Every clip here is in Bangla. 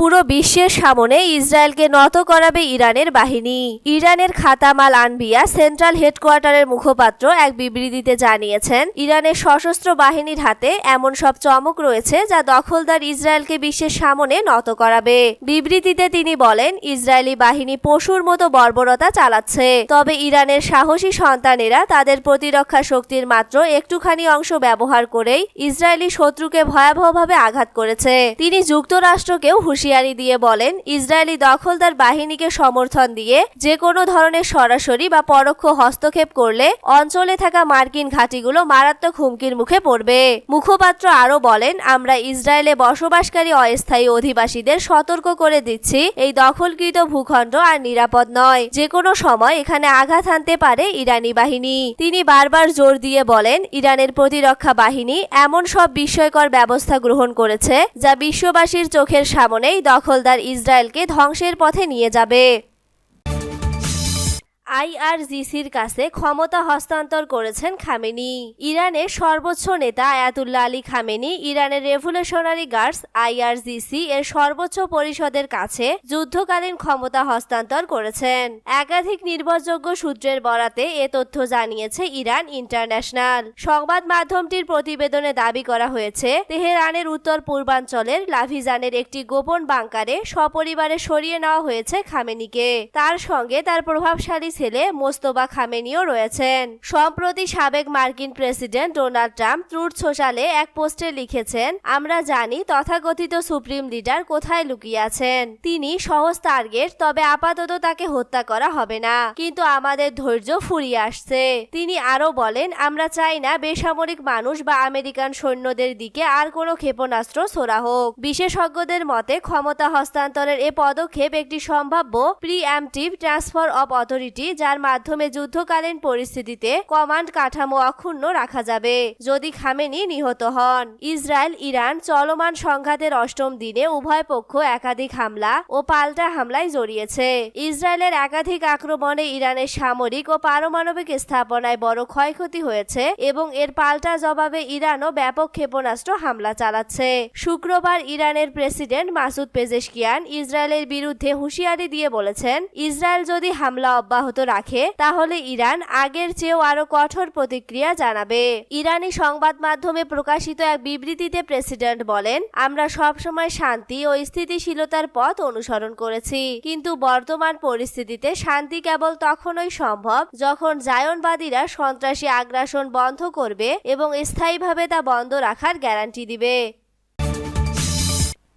পুরো বিশ্বের সামনে ইসরায়েলকে নত করাবে ইরানের বাহিনী। ইরানের খাতামাল আনবিয়া সেন্ট্রাল হেডকোয়ার্টারের মুখপাত্র এক বিবৃতিতে জানিয়েছেন, ইরানের সশস্ত্র বাহিনীর হাতে এমন সব চমক রয়েছে যা দখলদার ইসরায়েলকে বিশ্বের সামনে নত করাবে। বিবৃতিতে তিনি বলেন, ইসরায়েলি বাহিনী পশুর মতো বর্বরতা চালাচ্ছে, তবে ইরানের সাহসী সন্তানেরা তাদের প্রতিরক্ষা শক্তির মাত্র একটুখানি অংশ ব্যবহার করেই ইসরায়েলি শত্রুকে ভয়াবহভাবে আঘাত করেছে। তিনি যুক্তরাষ্ট্রকেও হুঁশিয়ারি দিয়ে বলেন, ইসরায়েলি দখলদার বাহিনীকে সমর্থন দিয়ে যে কোনো ধরনের সরাসরি বা পরোক্ষ হস্তক্ষেপ করলে অঞ্চলে থাকা মার্কিন ঘাঁটিগুলো মারাত্মক হুমকির মুখে পড়বে। মুখপাত্র আরও বলেন, আমরা ইসরায়েলে বসবাসকারী অস্থায়ী অধিবাসীদের সতর্ক করে দিচ্ছি, এই দখলকৃত ভূখণ্ড আর নিরাপদ নয় যে কোনো সময় এখানে আঘাত হানতে পারে ইরানি বাহিনী। তিনি বারবার জোর দিয়ে বলেন, ইরানের প্রতিরক্ষা বাহিনী এমন সব বিস্ময়কর ব্যবস্থা গ্রহণ করেছে যা বিশ্ববাসীর চোখের সামনেই দখলদার ইসরায়েলকে ধ্বংসের পথে নিয়ে যাবে। আইআরজিসির কাছে ক্ষমতা হস্তান্তর করেছেন খামেনি। ইরানের সর্বোচ্চ নেতা আয়াতুল্লাহ আলী খামেনি, ইরানের রেভলিউশনারি গার্ডস আইআরজিসি এর সর্বোচ্চ পরিষদের কাছে যুদ্ধকালীন ক্ষমতা হস্তান্তর করেছেন। একাধিক নির্ভরযোগ্য সূত্রের বরাতে এ তথ্য জানিয়েছে ইরান ইন্টারন্যাশনাল। সংবাদ মাধ্যমটির প্রতিবেদনে দাবি করা হয়েছে, তেহরানের উত্তর পূর্বাঞ্চলের লাভিজানের একটি গোপন বাংকারে সপরিবারে সরিয়ে নেওয়া হয়েছে খামেনিকে। তার সঙ্গে তার প্রভাবশালী ছেলে মোস্তফা খামেনিও রয়েছেন। সম্প্রতি সাবেক মার্কিন প্রেসিডেন্ট ডোনাল্ড ট্রাম্প ট্রুথ সোশ্যালে এক পোস্টে লিখেছেন, আমরা জানি তথাকথিত সুপ্রিম লিডার কোথায় লুকিয়ে আছেন। তিনি সহজ টার্গেট, তবে আপাতত তাকে হত্যা করা হবে না। কিন্তু আমাদের ধৈর্য ফুরিয়ে আসছে। তিনি আরও বলেন, আমরা চাই না বেসামরিক মানুষ বা আমেরিকান সৈন্যদের দিকে আর কোনো ক্ষেপণাস্ত্র ছোড়া হোক। বিশেষজ্ঞদের মতে, ক্ষমতা হস্তান্তরের এ পদক্ষেপ একটি সম্ভাব্য প্রিঅ্যাম্পটিভ ট্রান্সফার অব অথরিটি যার মাধ্যমে যুদ্ধকালীন পরিস্থিতিতে কমান্ড কাঠামো অক্ষুণ্ণ রাখা যাবে। যদি খামেনি নিহত হন। ইসরায়েল, ইরান চলমান সংঘাতের অষ্টম দিনে উভয় পক্ষ একাধিক হামলা ও পাল্টা হামলায় জড়িয়েছে। ইসরায়েলের একাধিক আক্রমণে ইরানের সামরিক ও পারমাণবিক স্থাপনায় বড় ক্ষয়ক্ষতি হয়েছে এবং এর পাল্টা জবাবে ইরানও ব্যাপক ক্ষেপণাস্ত্র হামলা চালাচ্ছে। শুক্রবার ইরানের প্রেসিডেন্ট মাসুদ পেজেশকিয়ান ইসরায়েলের বিরুদ্ধে হুঁশিয়ারি দিয়ে বলেছেন, ইসরায়েল যদি হামলা অব্যাহত রাখে, তাহলে ইরান আগের চেয়েও আরও কঠোর প্রতিক্রিয়া জানাবে। ইরানি সংবাদ মাধ্যমে প্রকাশিত এক বিবৃতিতে প্রেসিডেন্ট বলেন, আমরা সবসময় শান্তি ও স্থিতিশীলতার পথ অনুসরণ করেছি, কিন্তু বর্তমান পরিস্থিতিতে শান্তি কেবল তখনই সম্ভব যখন জায়নবাদীরা সন্ত্রাসী আগ্রাসন বন্ধ করবে এবং স্থায়ীভাবে তা বন্ধ রাখার গ্যারান্টি দিবে।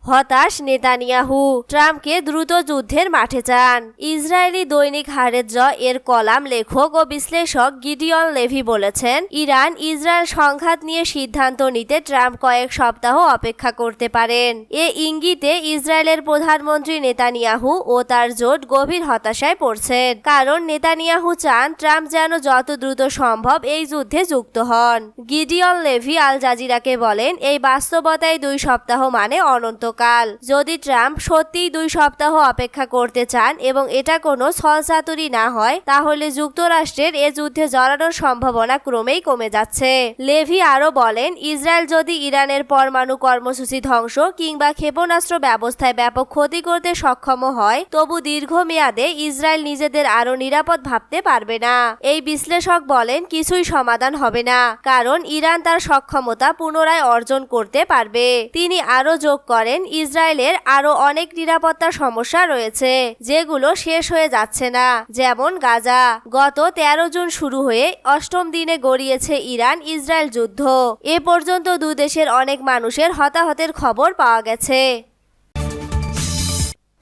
হতাশ নেতানিয়াহু ট্রাম্পকে দ্রুত যুদ্ধের মাঠে চান। ইসরায়েলি দৈনিক হারেজ এর কলাম লেখক ও বিশ্লেষক গিডিয়ন লেভি বলেছেন, ইরান ইসরায়েল সংঘাত নিয়ে সিদ্ধান্ত নিতে ট্রাম্প কয়েক সপ্তাহ অপেক্ষা করতে পারেন। এ ইঙ্গিতে ইসরায়েলের প্রধানমন্ত্রী নেতানিয়াহু ও তার জোট গভীর হতাশায় পড়ছেন, কারণ নেতানিয়াহু চান ট্রাম্প যেন যত দ্রুত সম্ভব এই যুদ্ধে যুক্ত হন। গিডিয়ন লেভি আল জাজিরাকে বলেন, এই বাস্তবতায় দুই সপ্তাহ মানে অনন্ত কাল যদি ট্রাম্প সত্যিই দুই সপ্তাহ অপেক্ষা করতে চান এবং এটা কোনো ছলচাতুরি না হয়, তাহলে যুক্তরাষ্ট্রের এ যুদ্ধে জড়ানোর সম্ভাবনা ক্রমেই কমে যাচ্ছে। লেভি আরও বলেন, ইসরায়েল যদি ইরানের পরমাণু কর্মসূচি ধ্বংস কিংবা ক্ষেপণাস্ত্র ব্যবস্থায় ব্যাপক ক্ষতি করতে সক্ষম হয়, তবু দীর্ঘমেয়াদে ইসরায়েল নিজেদের আরও নিরাপদ ভাবতে পারবে না। এই বিশ্লেষক বলেন, কিছুই সমাধান হবে না, কারণ ইরান তার সক্ষমতা পুনরায় অর্জন করতে পারবে। তিনি আরও যোগ করেন ইসরায়েলের আরও অনেক নিরাপত্তা সমস্যা রয়েছে, যেগুলো শেষ হয়ে যাচ্ছে না। যেমন গাজা। গত তেরো জুন শুরু হয়ে অষ্টম দিনে গড়িয়েছে ইরান ইসরায়েল যুদ্ধ। এ পর্যন্ত দু দেশের অনেক মানুষের হতাহতের খবর পাওয়া গেছে।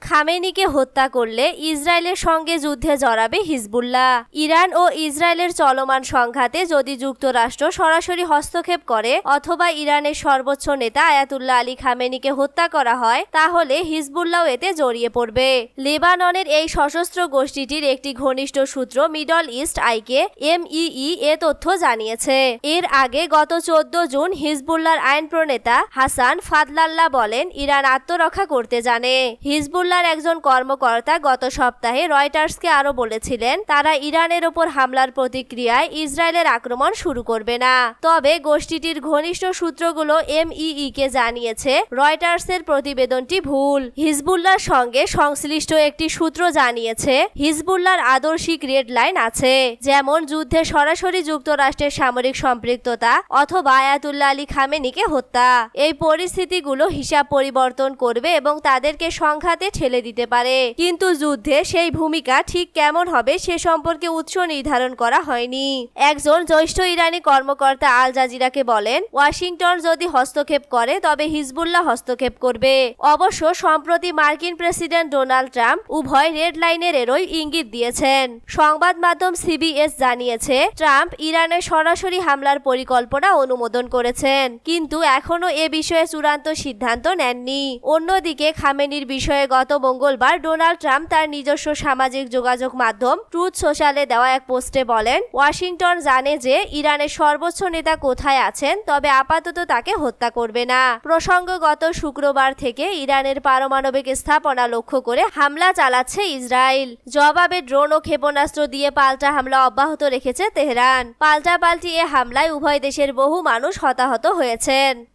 খামেনিকে হত্যা করলে ইসরায়েলের সঙ্গে যুদ্ধে জড়াবে হিজবুল্লাহ। ইরান ও ইসরায়েলের চলমান সংঘাতে যদি যুক্তরাষ্ট্র সরাসরি হস্তক্ষেপ করে অথবা ইরানের সর্বোচ্চ নেতা আয়াতুল্লাহ আলী খামেনিকে হত্যা করা হয়, তাহলে হিজবুল্লাহ এতে জড়িয়ে পড়বে। লেবাননের এই সশস্ত্র গোষ্ঠীটির একটি ঘনিষ্ঠ সূত্র মিডল ইস্ট আইকে, এমইই, এ তথ্য জানিয়েছে। এর আগে গত চোদ্দ জুন হিজবুল্লাহর আইন প্রণেতা হাসান ফাদলাল্লাহ বলেন, ইরান আত্মরক্ষা করতে জানে। হিজবুল্লাহ হিজবুল্লার একজন কর্মকর্তা গত সপ্তাহে রয়টার্সকে আরও বলেছিলেন, তারা ইরানের ওপর হামলার প্রতিক্রিয়ায় ইসরায়েলের আক্রমণ শুরু করবে না। তবে গোষ্ঠীটির ঘনিষ্ঠ সূত্রগুলো এমইই কে জানিয়েছে, রয়টার্সের প্রতিবেদনটি ভুল। হিজবুল্লার সঙ্গে সংশ্লিষ্ট একটি সূত্র জানিয়েছে হিজবুল্লার আদর্শিক রেড লাইন আছে, যেমন যুদ্ধে সরাসরি যুক্তরাষ্ট্রের সামরিক সম্পৃক্ততা অথবা আয়াতুল্লাহ আলী খামেনিকে হত্যা। এই পরিস্থিতিগুলো হিসাব পরিবর্তন করবে এবং তাদেরকে সংঘাতে ঠেলে দিতে পারে। কিন্তু যুদ্ধে সেই ভূমিকা ঠিক কেমন হবে সে সম্পর্কে উৎস নির্ধারণ করা হয়নি। একজন জ্যৈষ্ঠ ইরানি কর্মকর্তা আল জাজিরাকে বলেন, ওয়াশিংটন যদি হস্তক্ষেপ করে, তবে হিজবুল্লাহ হস্তক্ষেপ করবে। অবশ্য সম্প্রতি মার্কিন প্রেসিডেন্ট ডোনাল্ড ট্রাম্প উভয় রেড লাইনের এরই ইঙ্গিত দিয়েছেন। সংবাদ মাধ্যম সিবিএস জানিয়েছে, ট্রাম্প ইরানে সরাসরি হামলার পরিকল্পনা অনুমোদন করেছেন, কিন্তু এখনও এ বিষয়ে চূড়ান্ত সিদ্ধান্ত নেননি। অন্যদিকে, খামেনির বিষয়ে গত মঙ্গলবার ডোনাল্ড ট্রাম্প তার নিজস্ব সামাজিক যোগাযোগ মাধ্যম ট্রুথ সোশ্যালে দেওয়া এক পোস্টে বলেন, ওয়াশিংটন জানে যে ইরানের সর্বোচ্চ নেতা কোথায় আছেন, তবে আপাতত তাকে হত্যা করবে না। প্রসঙ্গগত শুক্রবার থেকে ইরানের পারমাণবিক স্থাপনা লক্ষ্য করে হামলা চালাচ্ছে ইসরায়েল। জবাবে ড্রোন ও ক্ষেপণাস্ত্র দিয়ে পাল্টা হামলা অব্যাহত রেখেছে তেহরান। পাল্টাপাল্টি এ হামলায় উভয় দেশের বহু মানুষ হতাহত হয়েছেন।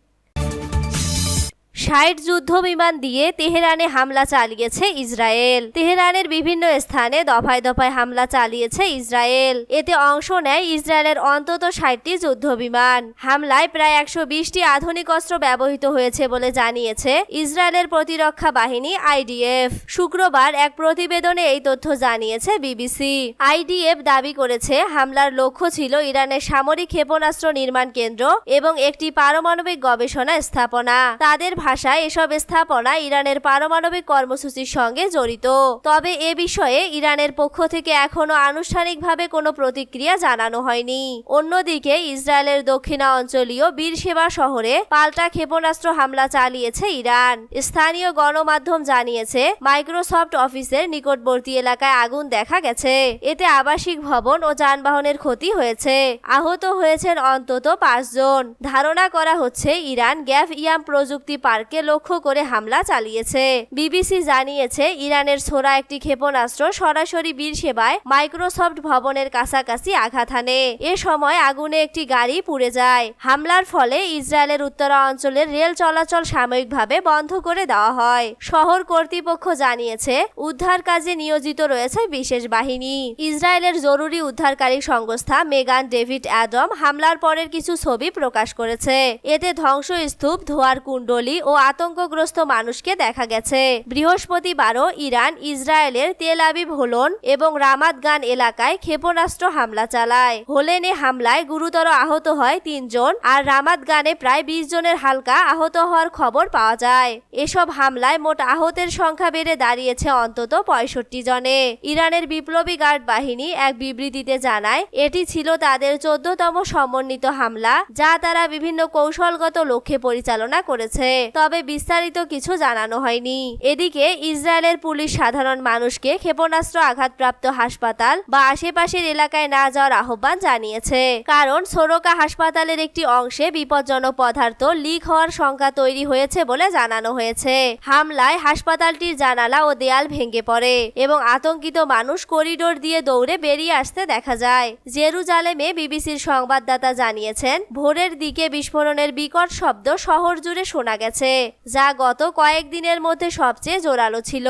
ষাট যুদ্ধ বিমান দিয়ে তেহরানে হামলা চালিয়েছে ইসরায়েল। তেহরানের বিভিন্ন স্থানে দফায় দফায় হামলা চালিয়েছে ইসরায়েল। এতে অংশ নেয় ইসরায়েলের অন্তত ষাটটি যুদ্ধ বিমান। হামলায় প্রায় একশো বিশটি আধুনিক অস্ত্র ব্যবহৃত হয়েছে বলে জানিয়েছে ইসরায়েলের প্রতিরক্ষা বাহিনী আইডিএফ। শুক্রবার এক প্রতিবেদনে এই তথ্য জানিয়েছে বিবিসি। আইডিএফ দাবি করেছে, হামলার লক্ষ্য ছিল ইরানের সামরিক ক্ষেপণাস্ত্র নির্মাণ কেন্দ্র এবং একটি পারমাণবিক গবেষণা স্থাপনা। তাদের ভাষায় এসব স্থাপনা ইরানের পারমাণবিক কর্মসূচির সঙ্গে জড়িত। তবে এ বিষয়ে ইরানের পক্ষ থেকে এখনও আনুষ্ঠানিকভাবে কোনো প্রতিক্রিয়া জানানো হয়নি। অন্যদিকে ইসরায়েলের দক্ষিণা অঞ্চলীয় বীরসেবা শহরে পাল্টা ক্ষেপণাস্ত্র হামলা চালিয়েছে ইরান। স্থানীয় গণমাধ্যম জানিয়েছে, মাইক্রোসফট অফিসের নিকটবর্তী এলাকায় আগুন দেখা গেছে। এতে আবাসিক ভবন ও যানবাহনের ক্ষতি হয়েছে। আহত হয়েছেন অন্তত পাঁচজন। ধারণা করা হচ্ছে, ইরান গ্যাফ ইয়াম প্রযুক্তি পার্কে লক্ষ্য করে হামলা চালিয়েছে। বিবিসি জানিয়েছে, ইরানের ছোড়া একটি ক্ষেপণাস্ত্র সরাসরি বীর সেবায় মাইক্রোসফট ভবনের কাছাকাছি আঘাত হানে। এ সময় আগুনে একটি গাড়ি পুড়ে যায়। হামলার ফলে ইসরায়েলের উত্তরা অঞ্চলের রেল চলাচল সাময়িকভাবে বন্ধ করে দেওয়া হয়। শহর কর্তৃপক্ষ জানিয়েছে, উদ্ধার কাজে নিয়োজিত রয়েছে বিশেষ বাহিনী। ইসরায়েলের জরুরি উদ্ধারকারী সংস্থা মেগান ডেভিড অ্যাডম হামলার পরের কিছু ছবি প্রকাশ করেছে। এতে ধ্বংসস্তূপ ধোয়ার কুণ্ডলী ও আতঙ্কগ্রস্ত মানুষকে দেখা গেছে। বৃহস্পতিবারও ইরান, ইসরায়েলের তেল আবিব হোলন এবং রামাদগান এলাকায় ক্ষেপণাস্ত্র হামলা চালায়। হোলেনে হামলায় গুরুতর আহত হয় তিনজন আর রামাদগানে প্রায় বিশ জনের হালকা আহত হওয়ার খবর পাওয়া যায়। এসব হামলায় মোট আহতের সংখ্যা বেড়ে দাঁড়িয়েছে অন্তত পঁয়ষট্টি জনে। ইরানের বিপ্লবী গার্ড বাহিনী এক বিবৃতিতে জানায়, এটি ছিল তাদের চোদ্দতম সমন্বিত হামলা, যা তারা বিভিন্ন কৌশলগত লক্ষ্যে পরিচালনা করেছে। তবে বিস্তারিত কিছু জানানো হয়নি। এদিকে ইসরায়েলের পুলিশ সাধারণ মানুষকে ক্ষেপণাস্ত্র আঘাতপ্রাপ্ত হাসপাতাল বা আশেপাশের এলাকায় না যাওয়ার আহ্বান জানিয়েছে। কারণ সোরকা হাসপাতালের একটি অংশে বিপজ্জনক পদার্থ লিক হওয়ার শঙ্কা তৈরি হয়েছে বলে জানানো হয়েছে। হামলায় হাসপাতালটির জানালা ও দেয়াল ভেঙে পড়ে এবং আতঙ্কিত মানুষ করিডোর দিয়ে দৌড়ে বেরিয়ে আসতে দেখা যায়। জেরুজালেমে বিবিসির সংবাদদাতা জানিয়েছেন, ভোরের দিকে বিস্ফোরণের বিকট শব্দ শহর জুড়ে শোনা গেছে। যা গত কয়েকদিনের মধ্যে সবচেয়ে জোরালো ছিল।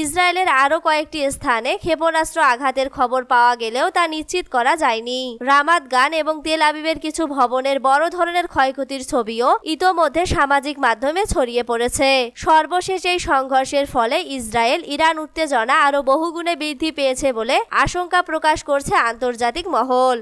ইসরায়েলের আরও কয়েকটি স্থানে ক্ষেপণাস্ত্র আঘাতের খবর পাওয়া গেলেও তা নিশ্চিত করা যায়নি। রামাত গান এবং তেল আবিবের কিছু ভবনের বড় ধরনের ক্ষয়ক্ষতির ছবিও ইতোমধ্যে সামাজিক মাধ্যমে ছড়িয়ে পড়েছে। সর্বশেষ এই সংঘর্ষের ফলে ইসরায়েল ইরান উত্তেজনা আরও বহুগুণে বৃদ্ধি পেয়েছে বলে আশঙ্কা প্রকাশ করছে আন্তর্জাতিক মহল।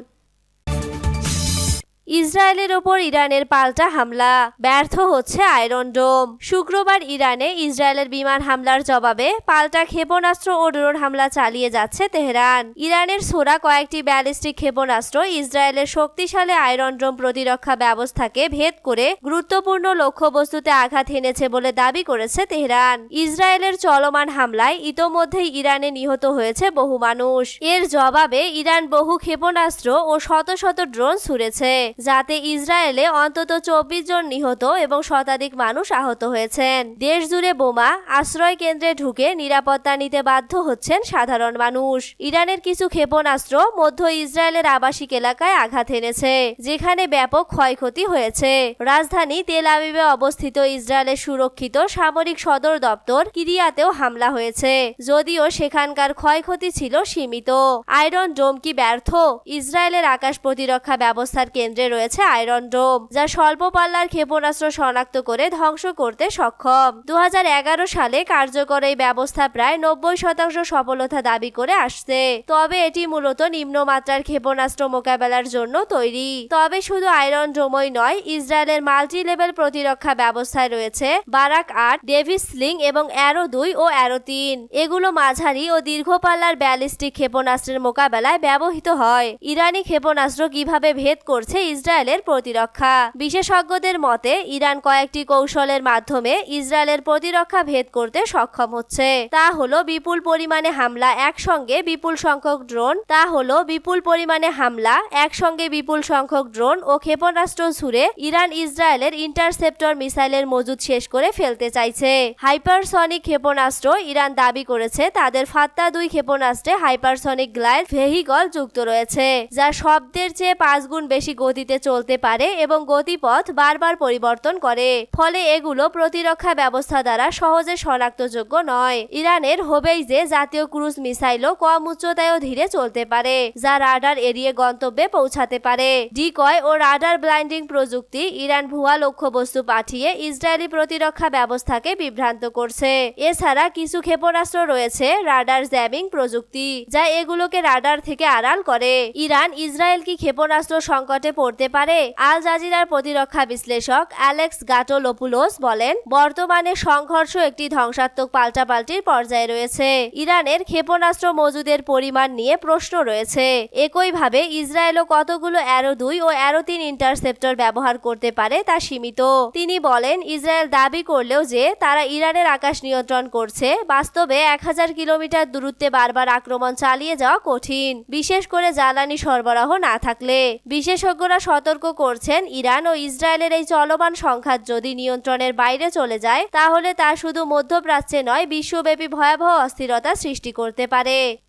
ইসরায়েলের ওপর ইরানের পাল্টা হামলা। ব্যর্থ হচ্ছে আয়রন ডোম। শুক্রবার ইরানে ইসরায়েলের বিমান হামলার জবাবে পাল্টা ক্ষেপণাস্ত্র ও ড্রোন হামলা চালিয়ে যাচ্ছে তেহরান। ইরানের ছোড়া কয়েকটি ব্যালিস্টিক ক্ষেপণাস্ত্র ইসরায়েলের শক্তিশালী আয়রন ডোম প্রতিরক্ষা ব্যবস্থাকে ভেদ করে গুরুত্বপূর্ণ লক্ষ্যবস্তুতে আঘাত হেনেছে বলে দাবি করেছে তেহরান। ইসরায়েলের চলমান হামলায় ইতোমধ্যেই ইরানে নিহত হয়েছে বহু মানুষ। এর জবাবে ইরান বহু ক্ষেপণাস্ত্র ও শত শত ড্রোন ছুড়েছে। যাতে ইসরায়েলে অন্তত চব্বিশ জন নিহত এবং শতাধিক মানুষ আহত হয়েছেন। দেশ জুড়ে বোমা, আশ্রয় কেন্দ্রে ঢুকে নিরাপত্তা নিতে বাধ্য হচ্ছেন সাধারণ মানুষ। ইরানের কিছু ক্ষেপণাস্ত্র মধ্য ইসরায়েলের আবাসিক এলাকায় আঘাত এনেছে, যেখানে ব্যাপক ক্ষয়ক্ষতি হয়েছে। রাজধানী তেল আবিবে অবস্থিত ইসরায়েলের সুরক্ষিত সামরিক সদর দপ্তর কিরিয়াতেও হামলা হয়েছে, যদিও সেখানকার ক্ষয়ক্ষতি ছিল সীমিত। আয়রন ডোম কি ব্যর্থ? ইসরায়েলের আকাশ প্রতিরক্ষা ব্যবস্থার কেন্দ্রে রয়েছে আয়রন ডোম, যা স্বল্প পাল্লার ক্ষেপণাস্ত্র শনাক্ত করে ধ্বংস করতে সক্ষম। দু সালে কার্যকর এই ব্যবস্থা প্রায় নব্বই শতাংশ সফলতা দাবি করে আসছে। তবে এটি মূলত নিম্নমাত্রার ক্ষেপণাস্ত্র মোকাবেলার জন্য তৈরি। তবে শুধু আয়রন ডোমই নয়, ইসরায়েলের মাল্টি লেভেল প্রতিরক্ষা ব্যবস্থায় রয়েছে বারাক আট, ডেভিস স্লিং এবং অ্যারো দুই ও অ্যারো তিন। এগুলো মাঝারি ও দীর্ঘ পাল্লার ব্যালিস্টিক ক্ষেপণাস্ত্রের মোকাবেলায় ব্যবহৃত হয়। ইরানি ক্ষেপণাস্ত্র কীভাবে ভেদ করছে ইসরায়েলের প্রতিরক্ষা। বিশেষজ্ঞদের মতে, ইরান কয়েকটি কৌশলের মাধ্যমে ইসরায়েলের প্রতিরক্ষা ভেদ করতে সক্ষম হচ্ছে। তা হলো বিপুল পরিমাণে হামলা একসঙ্গে বিপুল সংখ্যক ড্রোন, তা হলো বিপুল পরিমাণে হামলা একসঙ্গে বিপুল সংখ্যক ড্রোন ও ক্ষেপণাস্ত্র ছুড়ে ইরান ইসরায়েলের ইন্টারসেপ্টর মিসাইলের মজুদ শেষ করে ফেলতে চাইছে। হাইপারসনিক ক্ষেপণাস্ত্র ইরান দাবি করেছে তাদের ফাত্তা দুই ক্ষেপণাস্ত্রে হাইপারসনিক গ্লাইড ভেহিকল যুক্ত রয়েছে, যা শব্দের চেয়ে পাঁচ গুণ বেশি গতিতে চলতে পারে এবং গতিপথ বারবার পরিবর্তন করে। ফলে এগুলো প্রতিরক্ষা ব্যবস্থা দ্বারা সহজে শনাক্তযোগ্য নয়। ইরানের হোবেইজে জাতীয় ক্রুজ মিসাইলও কম উচ্চতায়ও ধীরে চলতে পারে, যা রাডার এড়িয়ে গন্তব্যে পৌঁছাতে পারে। ডিকয় ও রাডার ব্লাইন্ডিং প্রযুক্তি ইরান ভুয়া লক্ষ্যবস্তু পাঠিয়ে ইসরায়েলি প্রতিরক্ষা ব্যবস্থাকে বিভ্রান্ত করছে। এছাড়া কিছু ক্ষেপণাস্ত্র রয়েছে রাডার জ্যামিং প্রযুক্তি, যা এগুলোকে রাডার থেকে আড়াল করে। ইরান ইসরায়েল কি ক্ষেপণাস্ত্র সংকটে পড়তে পারে। আল জাজিরার প্রতিরক্ষা বিশ্লেষক অ্যালেক্স গাটোলোপুলোস বলেন, বর্তমানে সংঘর্ষ একটি ধ্বংসাত্মক পাল্টাপাল্টির পর্যায়ে রয়েছে। ইরানের ক্ষেপণাস্ত্র মজুদের পরিমাণ নিয়ে প্রশ্ন রয়েছে। একইভাবে ইসরায়েলও কতগুলো অ্যারো দুই ও অ্যারো তিন ইন্টারসেপ্টর ব্যবহার করতে পারে তা সীমিত। তিনি বলেন, ইসরায়েল দাবি করলেও যে তারা ইরানের আকাশ নিয়ন্ত্রণ করছে, বাস্তবে এক হাজার কিলোমিটার দূরত্বে বারবার আক্রমণ চালিয়ে যাওয়া কঠিন। বিশেষ করে জ্বালানি সরবরাহ না থাকলে। বিশেষজ্ঞরা সতর্ক করছেন, ইরান ও ইসরায়েলের এই চলমান সংঘাত যদি নিয়ন্ত্রণের বাইরে চলে যায়, তাহলে তা শুধু মধ্যপ্রাচ্যে নয়, বিশ্বব্যাপী ভয়াবহ অস্থিরতা সৃষ্টি করতে পারে।